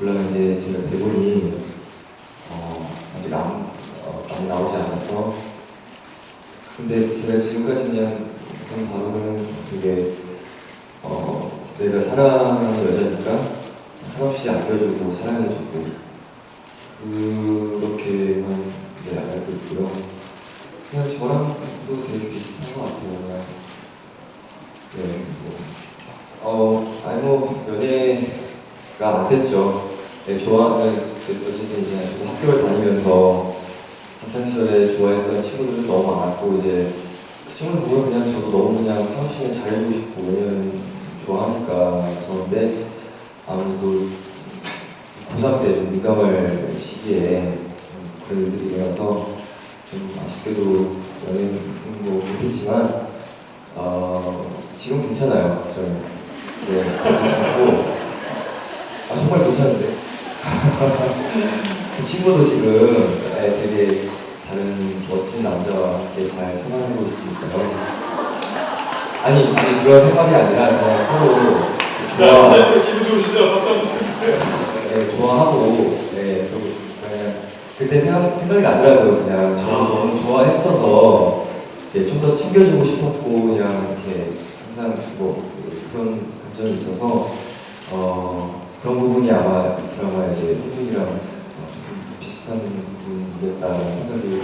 물론 이제 제가 대본이 어, 아직 안, 어, 많이 나오지 않아서 근데 제가 지금까지 그냥 그런 발언은 되게 어, 내가 사랑하는 여자니까 한없이 아껴주고 사랑해주고 그렇게만 네, 알고 있고요. 그냥 저랑도 되게 비슷한 것 같아요. 그냥 네, 뭐, 어, 아니 뭐 연애가 안 됐죠. 네, 좋아하는 그 어쨌든 이제 학교를 다니면서 학창 시절에 좋아했던 친구들도 너무 많았고 이제 그 친구들 보면 그냥 저도 너무 그냥 한없이 잘해주고 싶고 왜냐면 좋아하니까 근데 아무래도 고3 때좀 민감할 시기에 좀 그런 일들이 일어나서 좀 아쉽게도 연애는 뭐 못했지만 어, 지금 괜찮아요 저는 네 괜찮고 아 정말 괜찮은데 그 친구도 지금 네, 되게 다른 멋진 남자와 함께 잘 생활하고 있으니까요 아니 아니 그런 생각이 아니라 그냥 서로 좋아 자, 이제 기분 좋으시죠? 박수 한번 쳐주세요. 네, 좋아하고 네, 그러고 있으니까 그냥 그때 생각, 생각이 나더라고요. 그냥 저 너무 좋아했어서 네, 좀더 챙겨주고 싶었고 그냥 이렇게 항상 뭐 그런 감정이 있어서 어, 그런 부분이 아마 이 드라마에 이제 홍준이랑 어, 비슷한 부분이겠다는 생각이